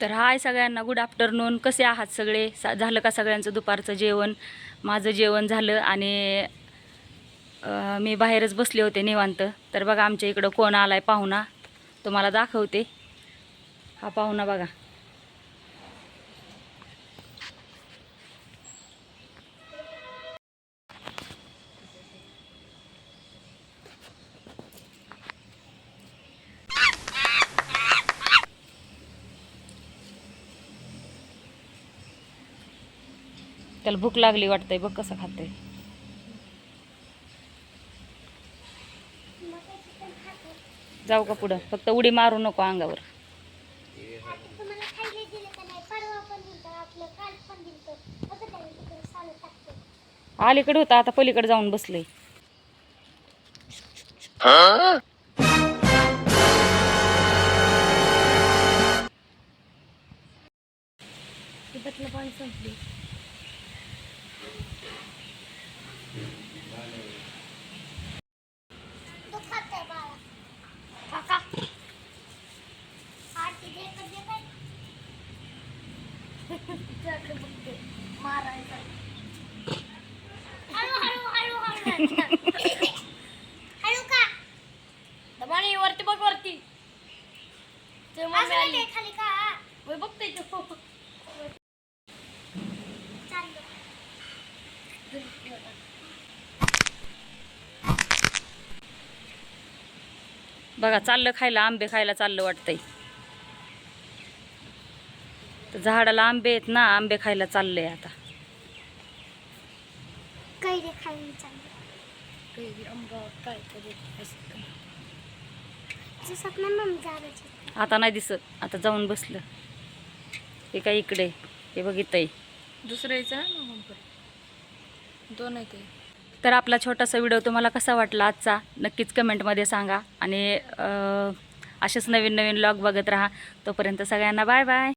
तर हाय सगळ्यांना good afternoon कसे आहात सगळे? सा झालं का सगळ्यांचं दुपारचं जेवण? माझं जेवण झालं आणि मी बाहेरच बसले होते निवांत. तर बघा आमच्या इकडं कोण आला आहे पाहुणा तुम्हाला दाखवते. हा पाहुणा बघा. त्याला भूक लागली वाटतंय बघ कसं खातंय. जाऊ का पुढं? फक्त उडी मारू नको अंगावर. तुम्हाला खायला दिलं का नाही? परवा पण दिलं आपलं काल पण दिलं बघा त्याला तिकडे सालं टाकतो. अलीकडे होता आता पलीकडे जाऊन बसलंय तिथलं पाणी संपली. वरती बघ वरती बघते बघा चाललं खायला आंबे खायला चाललं वाटतंय. तर झाडाला आंबे आहेत ना आंबे खायला चाललंय आता. आता नाही दिसत आता जाऊन बसलं. हे काय इकडे हे बघितंय परत. दोन आहे ते. तर आपला छोटासा व्हिडिओ तुम्हाला कसा वाटला आजचा? नक्कीच कमेंटमध्ये सांगा. आणि असेच नवीन नवीन लॉग बघत राहा. तोपर्यंत सगळ्यांना बाय बाय.